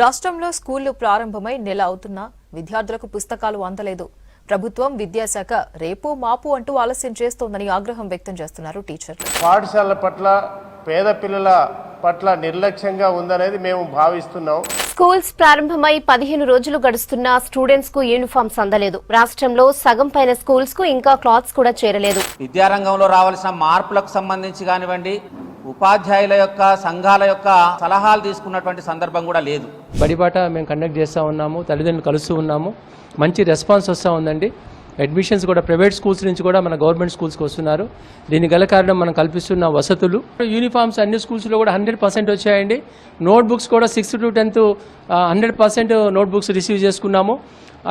రాష్ట్రంలో స్కూళ్ళు ప్రారంభమై నెల అవుతున్నా విద్యార్థులకు పుస్తకాలు అందలేదు. ప్రభుత్వం విద్యాశాఖ రేపు మాపు అంటూ ఆలస్యం చేస్తోందని ఆగ్రహం వ్యక్తం చేస్తున్నారు టీచర్లు. పాఠశాలల పట్ల పేద పిల్లల పట్ల నిర్లక్ష్యంగా ఉందనేది మేము భావిస్తున్నాం. స్కూల్స్ ప్రారంభమై పదిహేను రోజులు గడుస్తున్నా స్టూడెంట్స్కు యూనిఫామ్స్ అందలేదు. రాష్ట్రంలో సగం పైన స్కూల్స్కు ఇంకా క్లాత్స్ కూడా చేరలేదు. విద్యారంగంలో రావాల్సిన మార్పులకు సంబంధించి కానివ్వండి ఉపాధ్యాయుల యొక్క సంఘాల యొక్క సలహాలు తీసుకున్నటువంటి సందర్భం కూడా లేదు. బడిబాట మేము కండక్ట్ చేస్తూ ఉన్నాము తల్లిదండ్రులు కలుస్తూ ఉన్నాము. మంచి రెస్పాన్స్ వస్తూ ఉందండి. అడ్మిషన్స్ కూడా ప్రైవేట్ స్కూల్స్ నుంచి కూడా మన గవర్నమెంట్ స్కూల్స్కి వస్తున్నారు. దీని గల కారణం మనం కల్పిస్తున్న వసతులు. యూనిఫామ్స్ అన్ని స్కూల్స్లో కూడా హండ్రెడ్ పర్సెంట్ వచ్చాయండి. నోట్ బుక్స్ కూడా sixth to tenth hundred percent note books receive చేసుకున్నాము.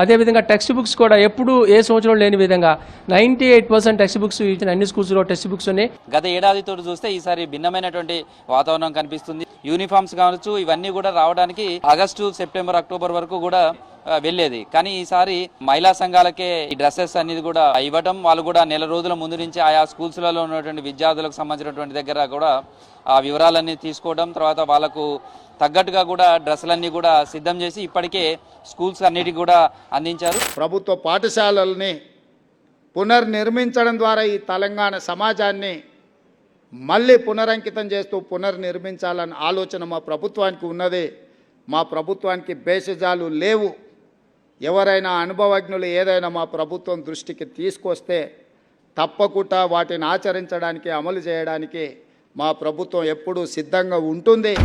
అదేవిధంగా టెక్స్ట్ బుక్స్ కూడా ఎప్పుడు ఏ సంవత్సరం లేని విధంగా ninety eight percent text books ఇచ్చిన అన్ని స్కూల్స్లో టెక్స్ట్ బుక్స్ ఉన్నాయి. గత ఏడాదితో చూస్తే ఈసారి భిన్నమైనటువంటి వాతావరణం కనిపిస్తుంది. యూనిఫామ్స్ కావచ్చు ఇవన్నీ కూడా రావడానికి ఆగస్టు సెప్టెంబర్ అక్టోబర్ వరకు కూడా వెళ్ళేది. కానీ ఈసారి మహిళా సంఘాలకే ఈ డ్రెస్సెస్ అనేది కూడా ఇవ్వటం వాళ్ళు కూడా నెల రోజుల ముందు నుంచి ఆయా స్కూల్స్లలో ఉన్నటువంటి విద్యార్థులకు సంబంధించినటువంటి దగ్గర కూడా ఆ వివరాలన్నీ తీసుకోవడం తర్వాత వాళ్ళకు తగ్గట్టుగా కూడా డ్రెస్సులన్నీ కూడా సిద్ధం చేసి ఇప్పటికే స్కూల్స్ అన్నిటికీ కూడా అందించారు. ప్రభుత్వ పాఠశాలల్ని పునర్నిర్మించడం ద్వారా ఈ తెలంగాణ సమాజాన్ని మళ్ళీ పునరంకితం చేస్తూ పునర్నిర్మించాలన్న ఆలోచన మా ప్రభుత్వానికి ఉన్నది. మా ప్రభుత్వానికి భేషజాలు లేవు. ఎవరైనా అనుభవజ్ఞులు ఏదైనా మా ప్రభుత్వం దృష్టికి తీసుకొస్తే తప్పకుండా వాటిని ఆచరించడానికి అమలు చేయడానికి మా ప్రభుత్వం ఎప్పుడూ సిద్ధంగా ఉంటుంది.